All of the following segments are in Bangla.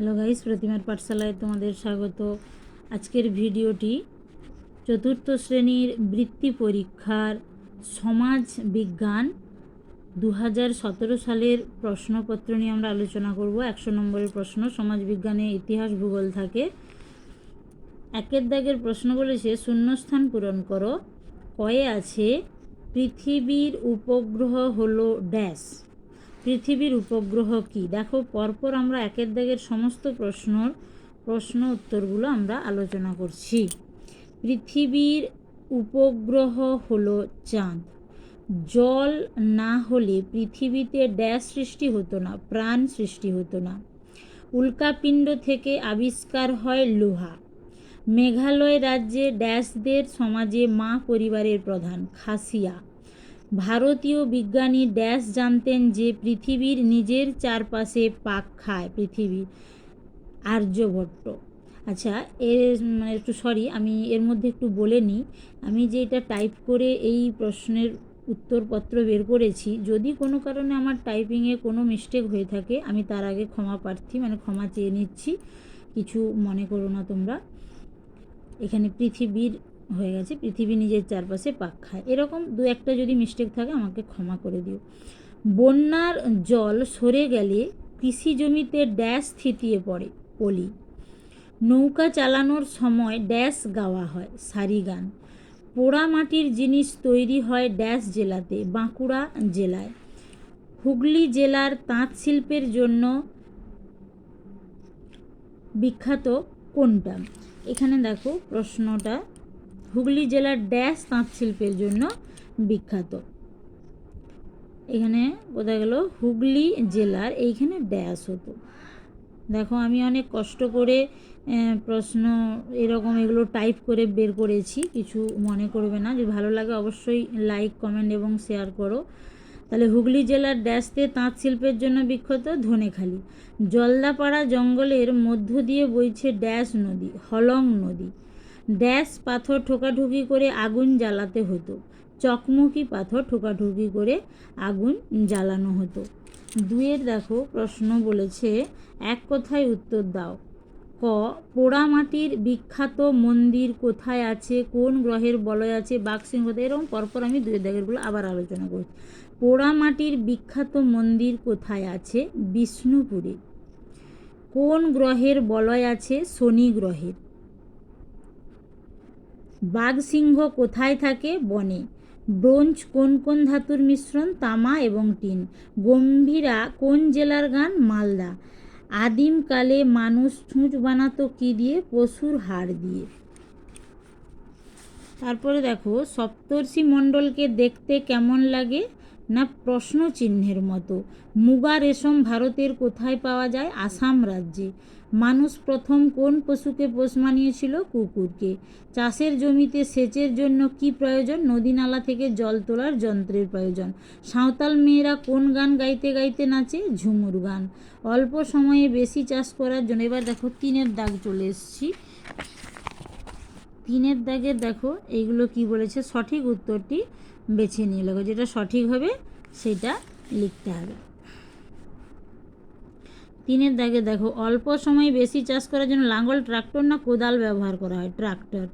হ্যালো গাইস, প্রতিমার পাঠশালায় তোমাদের স্বাগত। আজকের ভিডিওটি চতুর্থ শ্রেণির বৃত্তি পরীক্ষার সমাজ বিজ্ঞান দু হাজার সতেরো সালের প্রশ্নপত্র নিয়ে আমরা আলোচনা করব। একশো নম্বরের প্রশ্ন, সমাজ বিজ্ঞানে ইতিহাস ভূগোল থাকে। একের দাগের প্রশ্ন বলেছে, শূন্যস্থান পূরণ করো। কয়ে আছে, পৃথিবীর উপগ্রহ হলো ড্যাশ। পৃথিবীর উপগ্রহ কি? দেখো, পরপর আমরা একের দাগের সমস্ত প্রশ্নর প্রশ্ন উত্তরগুলো আমরা আলোচনা করছি। পৃথিবীর উপগ্রহ হলো চাঁদ। জল না হলে পৃথিবীতে ড্যাশ সৃষ্টি হতো না, প্রাণ সৃষ্টি হতো না। উল্কাপিণ্ড থেকে আবিষ্কার হয় লোহা। মেঘালয় রাজ্যে ড্যাশদের সমাজে মা পরিবারের প্রধান, খাসিয়া। ভারতীয় বিজ্ঞানী ড্যাশ জানতেন যে পৃথিবীর নিজের চারপাশে পাক খায়, পৃথিবী আর্যভট্ট। আচ্ছা এর মানে একটু সরি, আমি এর মধ্যে একটু বলে নিই। আমি যে এটা টাইপ করে এই প্রশ্নের উত্তরপত্র বের করেছি, যদি কোনো কারণে আমার টাইপিংয়ে কোনো মিস্টেক হয়ে থাকে, আমি তার আগে ক্ষমা প্রার্থী মানে ক্ষমা চেয়ে নিচ্ছি। কিছু মনে করো না তোমরা। এখানে পৃথিবীর হয়ে গেছে, পৃথিবী নিজের চারপাশে পাক খায় এরকম দু একটা যদি মিস্টেক থাকে, আমাকে ক্ষমা করে দিও। বন্যার জল সরে গেলে কৃষি জমিতে ড্যাশ থিতিয়ে পড়ে পলি। নৌকা চালানোর সময় ড্যাশ গাওয়া হয়, সারি গান। পোড়া মাটির জিনিস তৈরি হয় ড্যাশ জেলাতে, বাঁকুড়া জেলায়। হুগলি জেলার তাঁত শিল্পের জন্য বিখ্যাত কোনটা? এখানে দেখো প্রশ্নটা। হুগলি জেলার ড্যাশ তাঁত শিল্পের জন্য বিখ্যাত। এখানে কোথায় গেল হুগলি জেলার এইখানে ড্যাশ হতো। দেখো, আমি অনেক কষ্ট করে প্রশ্ন এরকম এগুলো টাইপ করে বের করেছি, কিছু মনে করবে না। যদি ভালো লাগে অবশ্যই লাইক কমেন্ট এবং শেয়ার করো। তাহলে হুগলি জেলার ড্যাশতে তাঁত শিল্পের জন্য বিখ্যাত ধনেখালি। জলদাপাড়া জঙ্গলের মধ্য দিয়ে বইছে ড্যাশ নদী, হলং নদী। ড্যাশ পাথর ঠোকাঠুকি করে আগুন জ্বালাতে হতো। চকমকি পাথর ঠোকাঠুকি করে আগুন জ্বালানো হতো। দুয়ের দেখো প্রশ্ন বলেছে, এক কথায় উত্তর দাও। ক, পোড়ামাটির বিখ্যাত মন্দির কোথায় আছে? কোন গ্রহের বলয় আছে? বাঘসিংহ এরকম পরপর আমি দুয়ের দাগেরগুলো আবার আলোচনা করছি। পোড়ামাটির বিখ্যাত মন্দির কোথায় আছে? বিষ্ণুপুরে। কোন গ্রহের বলয় আছে? শনি গ্রহের। বাঘসিংহ কোথায় থাকে? বনে। ব্রোঞ্জ কোন কোন ধাতুর মিশ্রণ? তামা এবং টিন। গম্ভীরা কোন জেলার গান? মালদা। আদিমকালে মানুষ ছুঁচ বানাতো কী দিয়ে? পশুর হাড় দিয়ে। তারপরে দেখো, সপ্তর্ষি মণ্ডলকে দেখতে কেমন লাগে? না প্রশ্ন চিহ্নের মতো। মুগা রেশম ভারতের কোথায় পাওয়া যায়? আসাম রাজ্যে। মানুষ প্রথম কোন পশুকে পোষ মানিয়েছিল? কুকুরকে। চাষের জমিতে সেচের জন্য কি প্রয়োজন? নদী নালা থেকে জল তোলার যন্ত্রের প্রয়োজন। সাঁওতাল মেয়েরা কোন গান গাইতে গাইতে নাচে? ঝুমুর গান। অল্প সময়ে বেশি চাষ করার জন্য এবার দেখো তিনের দাগ চলে এসেছি। তিনের দাগের দেখো, এইগুলো কি বলেছে? সঠিক উত্তরটি বেছে নিয়ে লেখো। যেটা সঠিক হবে, সেটা লিখতে হবে। তিনের দাগে দেখো, অল্প সময়ে বেশি চাষ করার জন্য লাঙ্গল, ট্রাক্টর না কোদাল ব্যবহার করা হয়? ট্রাক্টর।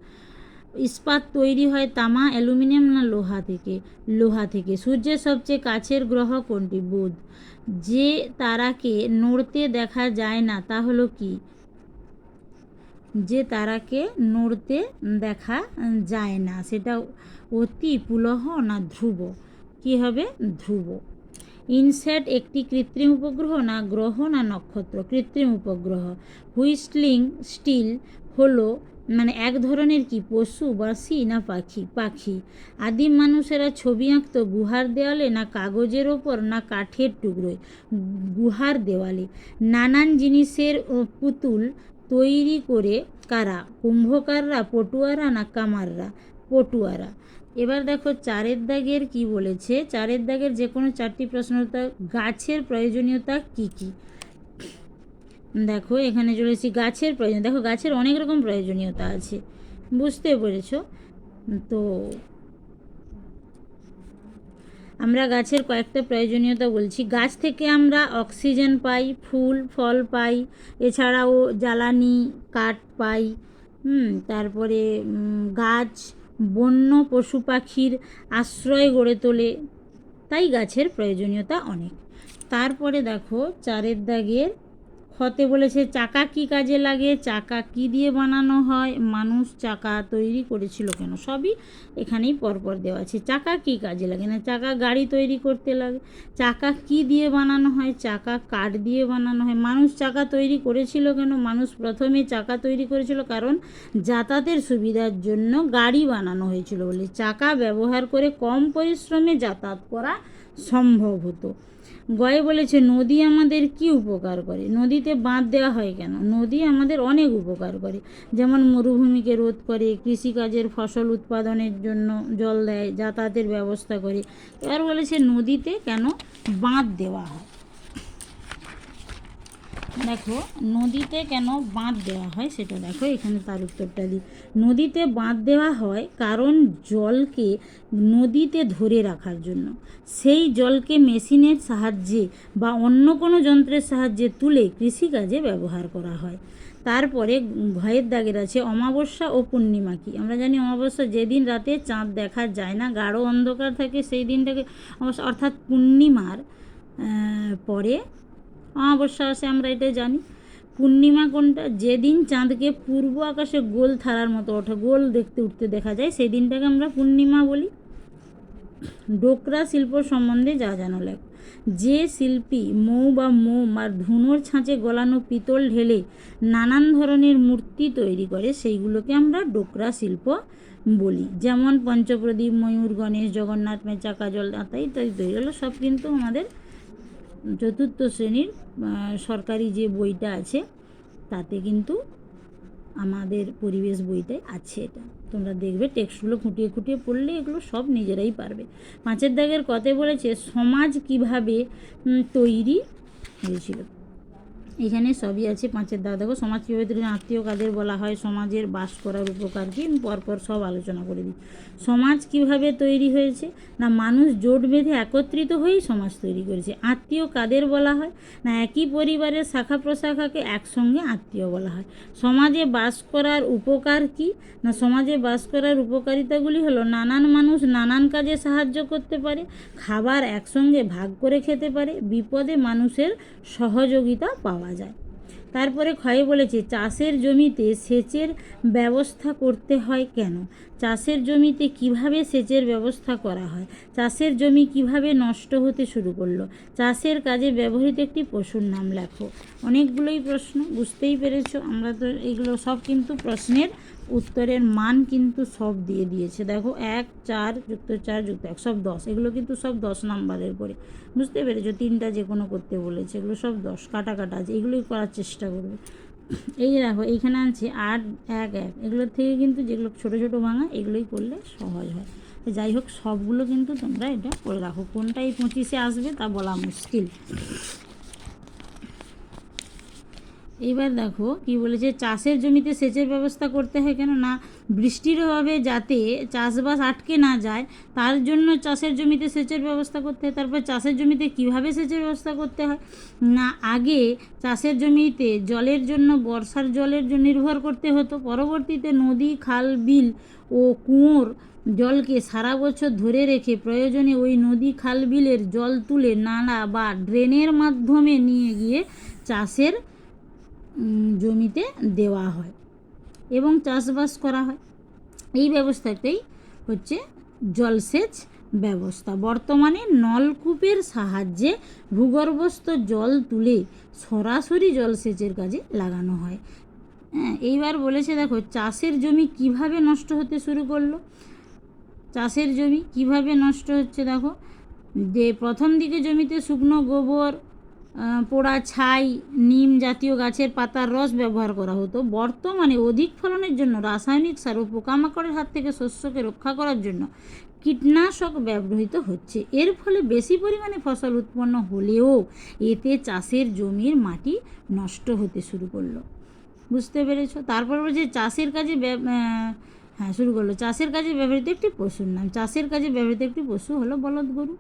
ইস্পাত তৈরি হয় তামা, অ্যালুমিনিয়াম না লোহা থেকে? লোহা থেকে। সূর্যের সবচেয়ে কাছের গ্রহ কোনটি? বুধ। যে তারাকে নড়তে দেখা যায় না, তা হলো কি? যে তারাকে নড়তে দেখা যায় না। সেটা অতি পুলহ না ধ্রুব? কি হবে? ধ্রুব। ইনস্যাট একটি কৃত্রিম উপগ্রহ না গ্রহ না নক্ষত্র? কৃত্রিম উপগ্রহ। হুইস্টলিং স্টিল হলো মানে এক ধরনের কি? পশু বা সি না পাখি? পাখি। আদিম মানুষেরা ছবি আঁকতো গুহার দেওয়ালে না কাগজের ওপর না কাঠের টুকরোয়? গুহার দেওয়ালে। নানান জিনিসের পুতুল তৈরি করে কারা? কুম্ভকাররা, পটুয়ারা না কামাররা? পটুয়ারা। এবার দেখো চারের দাগের কি বলেছে? চারের দাগের যে কোনো চারটি প্রশ্ন উত্তর গাছের প্রয়োজনীয়তা কি কি? দেখো এখানে চলেছি গাছের প্রয়োজন, দেখো গাছের অনেক রকম প্রয়োজনীয়তা আছে, বুঝতে পেরেছ? তো আমরা গাছের কয়েকটা প্রয়োজনীয়তা বলছি। গাছ থেকে আমরা অক্সিজেন পাই, ফুল, ফল পাই, এছাড়াও জ্বালানি, কাঠ পাই তারপরে গাছ, বন্য পশু পাখির আশ্রয় গড়ে তোলে, তাই গাছের প্রয়োজনীয়তা অনেক। তারপরে দেখো, চারের দাগের ক্ষতে বলেছে, চাকা কি কাজে লাগে? চাকা কি দিয়ে বানানো হয়? মানুষ চাকা তৈরি করেছিল কেন? সবই এখানেই পরপর দেওয়া আছে। চাকা কি কাজে লাগে? না, চাকা গাড়ি তৈরি করতে লাগে। চাকা কি দিয়ে বানানো হয়? চাকা কাঠ দিয়ে বানানো হয়? মানুষ চাকা তৈরি করেছিল কেন? মানুষ প্রথমে চাকা তৈরি করেছিল কারণ যাতায়াতের সুবিধার জন্য গাড়ি বানানো হয়েছিল বলে। চাকা ব্যবহার করে কম পরিশ্রমে যাতায়াত করা সম্ভব হতো। গয়ে বলেছে, নদী আমাদের কি উপকার করে? নদীতে বাঁধ দেওয়া হয় কেন? নদী আমাদের অনেক উপকার করে। যেমন মরুভূমিকে রোধ করে, কৃষিকাজের ফসল উৎপাদনের জন্য জল দেয়, যাতায়াতের ব্যবস্থা করে। এবার বলেছে, নদীতে কেন বাঁধ দেওয়া হয়? দেখো, নদীতে কেন বাঁধ দেওয়া হয় সেটা দেখো, এখানে তার উত্তরটা দিই। নদীতে বাঁধ দেওয়া হয় কারণ জলকে নদীতে ধরে রাখার জন্য। সেই জলকে মেশিনের সাহায্যে বা অন্য কোনো যন্ত্রের সাহায্যে তুলে কৃষিকাজে ব্যবহার করা হয়। তারপরে ভয়ের দাগের আছে, অমাবস্যা ও পূর্ণিমা কি? আমরা জানি অমাবস্যা যেদিন রাতে চাঁদ দেখা যায় না, গাঢ় অন্ধকার থাকে সেই দিনটাকে অবশ্য অর্থাৎ পূর্ণিমার পরে অমাবস্যা আসে, আমরা এটা জানি। পূর্ণিমা কোনটা? যেদিন চাঁদকে পূর্ব আকাশে গোল থারার মতো ওঠে, গোল দেখতে উঠতে দেখা যায় সেই দিনটাকে আমরা পূর্ণিমা বলি। ডোকরা শিল্প সম্বন্ধে যা জানো লেখ। যে শিল্পী মৌ বা মোম আর ধুনোর ছাঁচে গলানো পিতল ঢেলে নানান ধরনের মূর্তি তৈরি করে, সেইগুলোকে আমরা ডোকরা শিল্প বলি। যেমন পঞ্চপ্রদীপ, ময়ূর, গণেশ, জগন্নাথ, মেচা, কাজল, দাঁতা ইত্যাদি তৈরি হলো, সব কিন্তু আমাদের চতুর্থ শ্রেণির সরকারি যে বইটা আছে, তাতে কিন্তু আমাদের পরিবেশ বইতে আছে এটা। তোমরা দেখবে টেক্সটগুলো খুঁটিয়ে খুঁটিয়ে পড়লে এগুলো সব নিজেরাই পারবে। পাঁচের দাগের কথা বলেছে, সমাজ কীভাবে তৈরি হয়েছিল। এখানে সবই আছে পাঁচের দাগ দেখো সমাজ কীভাবে তৈরি আত্মীয় কাদের বলা হয়, সমাজের বাস করার উপকার কি? পরপর সব আলোচনা করে দিই। সমাজ কীভাবে তৈরি হয়েছে? না, মানুষ জোট বেঁধে একত্রিত হয়েই সমাজ তৈরি করেছে। আত্মীয় কাদের বলা হয়? না, একই পরিবারের শাখা প্রশাখাকে একসঙ্গে আত্মীয় বলা হয়। সমাজে বাস করার উপকার কি? না, সমাজে বাস করার উপকারিতাগুলি হলো, নানান মানুষ নানান কাজে সাহায্য করতে পারে, খাবার একসঙ্গে ভাগ করে খেতে পারে, বিপদে মানুষের সহযোগিতা পাওয়া যায়। তারপরে ক্ষয়ে বলেছে, চাষের জমিতে সেচের ব্যবস্থা করতে হয় কেন? চাষের জমিতে কীভাবে সেচের ব্যবস্থা করা হয়? চাষের জমি কীভাবে নষ্ট হতে শুরু করল? চাষের কাজে ব্যবহৃত একটি পশুর নাম লেখো। অনেকগুলোই প্রশ্ন, বুঝতেই পেরেছ। আমরা তো এগুলো সব কিন্তু প্রশ্নের উত্তরের মান কিন্তু সব দিয়ে দিয়েছে। দেখো, এক, চার, যুক্ত চার, যুক্ত এক, সব দশ। এগুলো কিন্তু সব দশ নাম্বারের করে। বুঝতে পেরেছ? তিনটা যে কোনো করতে বলেছে। এগুলো সব দশ কাটা কাটা আছে। এগুলোই করার চেষ্টা করবে। এই দেখো, এইখানে আছে আট, এক এক। এগুলোর থেকে কিন্তু যেগুলো ছোটো ছোটো ভাঙা, এগুলোই করলে সহজ হয়। যাই হোক, সবগুলো কিন্তু তোমরা এটা করে রাখো। কোনটা এই পঁচিশে আসবে তা বলা মুশকিল। এবার দেখো কি বলেছে, চাষের জমিতে সেচের ব্যবস্থা করতে হয় কেন? না বৃষ্টির অভাবে যাতে চাষবাস আটকে না যায়, তার জন্য চাষের জমিতে সেচের ব্যবস্থা করতে হয়। তারপর চাষের জমিতে কীভাবে সেচের ব্যবস্থা করতে হয়? না, আগে চাষের জমিতে জলের জন্য, বর্ষার জলের জন্য নির্ভর করতে হতো। পরবর্তীতে নদী, খাল, বিল ও কুয়োর জলকে সারা বছর ধরে রেখে প্রয়োজনে ওই নদী, খাল, বিলের জল তুলে, নালা বা ড্রেনের মাধ্যমে নিয়ে গিয়ে চাষের জমিতে দেওয়া হয় এবং চাষবাস করা হয়। এই ব্যবস্থাতেই হচ্ছে জলসেচ ব্যবস্থা। বর্তমানে নলকূপের সাহায্যে ভূগর্ভস্থ জল তুলে সরাসরি জলসেচের কাজে লাগানো হয়। হ্যাঁ এইবার বলেছে দেখো, চাষের জমি কীভাবে নষ্ট হতে শুরু করল? চাষের জমি কীভাবে নষ্ট হচ্ছে দেখো? যে প্রথম দিকে জমিতে শুকনো গোবর পোড়া ছাই, নিম জাতীয় গাছের পাতার রস ব্যবহার করা হতো। বর্তমানে অধিক ফলনের জন্য রাসায়নিক সার ও পোকামাকড়ের হাত থেকে শস্যকে রক্ষা করার জন্য কীটনাশক ব্যবহৃত হচ্ছে। এর ফলে বেশি পরিমাণে ফসল উৎপন্ন হলেও এতে চাষের জমির মাটি নষ্ট হতে শুরু করল। বুঝতে পেরেছ? তারপর বলছে চাষের কাজে হ্যাঁ শুরু করল। চাষের কাজে ব্যবহৃত একটি পশুর নাম। চাষের কাজে ব্যবহৃত একটি পশু হলো বলদ গরু।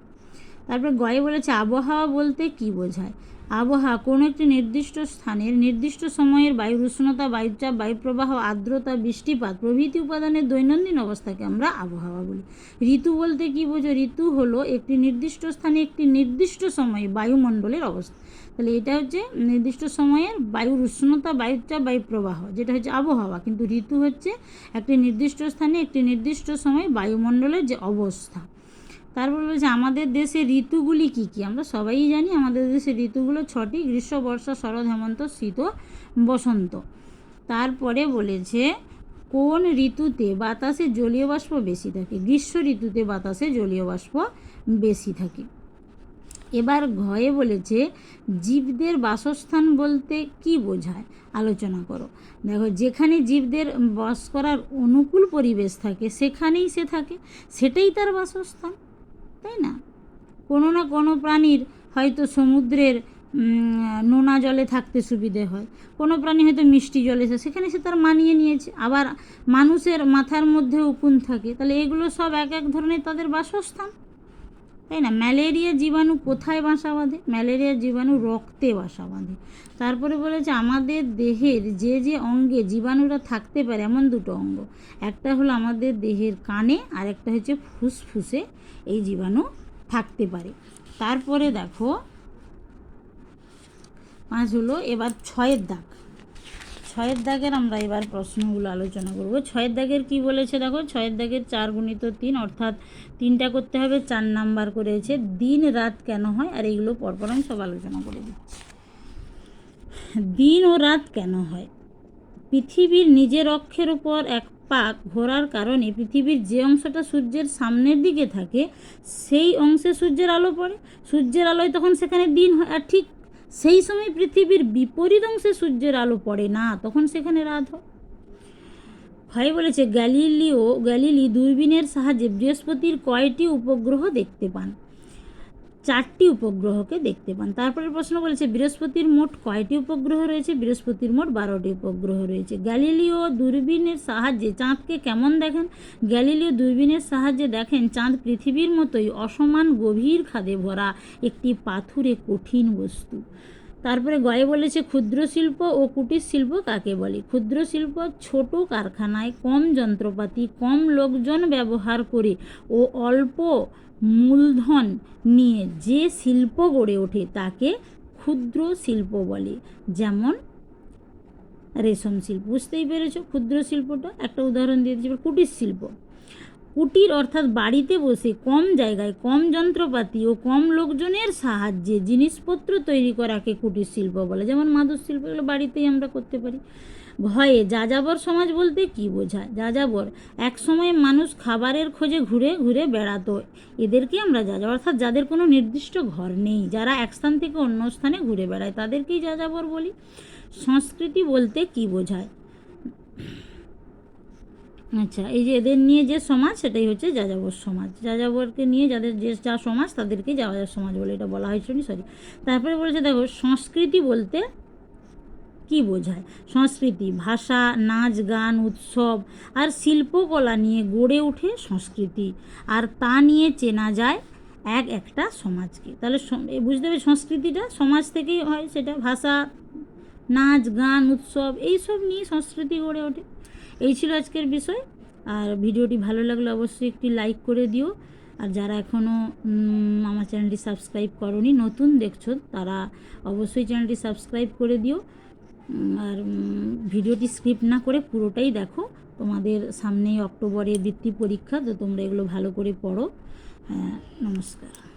তারপরে গয়ে বলেছে, আবহাওয়া বলতে কি বোঝায়? আবহাওয়া কোনো একটি নির্দিষ্ট স্থানের নির্দিষ্ট সময়ের বায়ুর উষ্ণতা, বায়ুচাপ, বায়ুপ্রবাহ, আর্দ্রতা, বৃষ্টিপাত প্রভৃতি উপাদানের দৈনন্দিন অবস্থাকে আমরা আবহাওয়া বলি। ঋতু বলতে কি বোঝো? ঋতু হলো একটি নির্দিষ্ট স্থানে একটি নির্দিষ্ট সময়ে বায়ুমণ্ডলের অবস্থা। তাহলে এটা হচ্ছে নির্দিষ্ট সময়ের বায়ুর উষ্ণতা, বায়ুচাপ, বায়ুপ্রবাহ, যেটা হচ্ছে আবহাওয়া। কিন্তু ঋতু হচ্ছে একটি নির্দিষ্ট স্থানে একটি নির্দিষ্ট সময়ে বায়ুমণ্ডলের যে অবস্থা। তারপর বলছে, আমাদের দেশে ঋতুগুলি কি কি? আমরা সবাই জানি আমাদের দেশে ঋতুগুলো ছটি গ্রীষ্ম বর্ষা শরৎ, হেমন্ত, শীত বসন্ত। তারপরে বলেছে, কোন ঋতুতে বাতাসে জলীয় বাষ্প বেশি থাকে? গ্রীষ্ম ঋতুতে বাতাসে জলীয় বাষ্প বেশি থাকে। এবার ঘয়ে বলেছে, জীবদের বাসস্থান বলতে কি বোঝায়? আলোচনা করো। দেখো, যেখানে জীবদের বাস করার অনুকূল পরিবেশ থাকে, সেখানেই সে থাকে, সেটাই তার বাসস্থান। তাই না? কোনো না কোনো প্রাণীর হয়তো সমুদ্রের নোনা জলে থাকতে সুবিধে হয়। কোনো প্রাণী হয়তো মিষ্টি জলে সেখানে সে তার মানিয়ে নিয়েছে। আবার মানুষের মাথার মধ্যে উকুন থাকে। তাহলে এগুলো সব এক এক ধরনের তাদের বাসস্থান। তাই না? ম্যালেরিয়া জীবাণু কোথায় বাসা বাঁধে? ম্যালেরিয়া জীবাণু রক্তে বাসা বাঁধে। তারপরে বলেছে, আমাদের দেহের যে যে অঙ্গে জীবাণুরা থাকতে পারে, এমন দুটো অঙ্গ। একটা হলো আমাদের দেহের কানে, আর একটা হচ্ছে ফুসফুসে এই জীবাণু থাকতে পারে। তারপরে দেখো, পাঁচ হলো এবার ছয়ের দাগ। ছয়ের দাগের আমরা এবার প্রশ্নগুলো আলোচনা করব। ছয়ের দাগের কি বলেছে দেখো? ছয়ের দাগের চার গুণিত তিন, অর্থাৎ তিনটা করতে হবে, চার নাম্বার করেছে, দিন রাত কেন হয়? আর এগুলো পরপর আমি সব আলোচনা করে দিচ্ছি। দিন ও রাত কেন হয়? পৃথিবীর নিজের অক্ষের উপর এক পাক ঘোরার কারণে পৃথিবীর যে অংশটা সূর্যের সামনের দিকে থাকে, সেই অংশে সূর্যের আলো পড়ে। সূর্যের আলোয় তখন সেখানে দিন হয়। আর ঠিক সেই সময় পৃথিবীর বিপরীত অংশে সূর্যের আলো পড়ে না, তখন সেখানে রাত হয়। ভাই বলেছে, গ্যালিলিও, গ্যালিলি দূরবীনের সাহায্যে বৃহস্পতির কয়টি উপগ্রহ দেখতে পান? চারটি উপগ্রহকে দেখতে পান। তারপরে প্রশ্ন বলেছে, বৃহস্পতির মোট কয়টি উপগ্রহ রয়েছে? বৃহস্পতির মোট বারোটি উপগ্রহ রয়েছে। গ্যালিলিও দূরবীনের সাহায্যে চাঁদকে কেমন দেখেন? গ্যালিলিও দূরবীনের সাহায্যে দেখেন, চাঁদ পৃথিবীর মতোই অসমান গভীর খাদে ভরা একটি পাথুরে কঠিন বস্তু। তারপরে গয়ে বলেছে, ক্ষুদ্র শিল্প ও কুটির শিল্প কাকে বলে? ক্ষুদ্র শিল্প ছোট কারখানায় কম যন্ত্রপাতি, কম লোকজন ব্যবহার করে ও অল্প মূলধন নিয়ে যে শিল্প গড়ে ওঠে তাকে ক্ষুদ্র শিল্প বলে। যেমন রেশম শিল্প, বুঝতেই পেরেছ? ক্ষুদ্র শিল্পটা একটা উদাহরণ দিয়ে দিচ্ছি কুটির শিল্প। কুটির অর্থাৎ বাড়িতে বসে কম জায়গায় কম যন্ত্রপাতি ও কম লোকজনের সাহায্যে জিনিসপত্র তৈরি করাকে কুটির শিল্প বলে। যেমন মাদুর শিল্প এগুলো বাড়িতেই আমরা করতে পারি। ভয়ে যাযাবর সমাজ বলতে কি বোঝায়? যাযাবর এক সময় মানুষ খাবারের খোঁজে ঘুরে ঘুরে বেড়াতো। এদেরকে আমরা যাযাবর অর্থাৎ যাদের কোনো নির্দিষ্ট ঘর নেই, যারা এক স্থান থেকে অন্য স্থানে ঘুরে বেড়ায়, তাদেরকেই যাযাবর বলি। সংস্কৃতি বলতে কি বোঝায়? আচ্ছা এই যে এদের নিয়ে যে সমাজ, সেটাই হচ্ছে যাযাবর সমাজ। যাযাবরকে নিয়ে যাদের যে যা সমাজ, তাদেরকে যাযাবর সমাজ বলে এটা বলা হয়েছিল সরি তারপরে বলেছে, দেখো, সংস্কৃতি বলতে কি বোঝায়? সংস্কৃতি, ভাষা, নাচ, গান, উৎসব আর শিল্পকলা নিয়ে গড়ে ওঠে সংস্কৃতি। আর তা নিয়ে চেনা যায় এক একটা সমাজকে। তাহলে বুঝতে হবে সংস্কৃতিটা? সমাজ থেকেই হয় সেটা, ভাষা, নাচ, গান, উৎসব, এইসব নিয়ে সংস্কৃতি গড়ে ওঠে। এই ছিল আজকের বিষয়। আর ভিডিওটি ভালো লাগলে অবশ্যই একটি লাইক করে দিও। আর যারা এখনও আমার চ্যানেলটি সাবস্ক্রাইব করনি নতুন দেখছ তারা অবশ্যই চ্যানেলটি সাবস্ক্রাইব করে দিও। আর ভিডিওটি স্কিপ না করে পুরোটাই দেখো। তোমাদের সামনেই অক্টোবরে বৃত্তি পরীক্ষা তো তোমরা এগুলো ভালো করে পড়ো। হ্যাঁ, নমস্কার।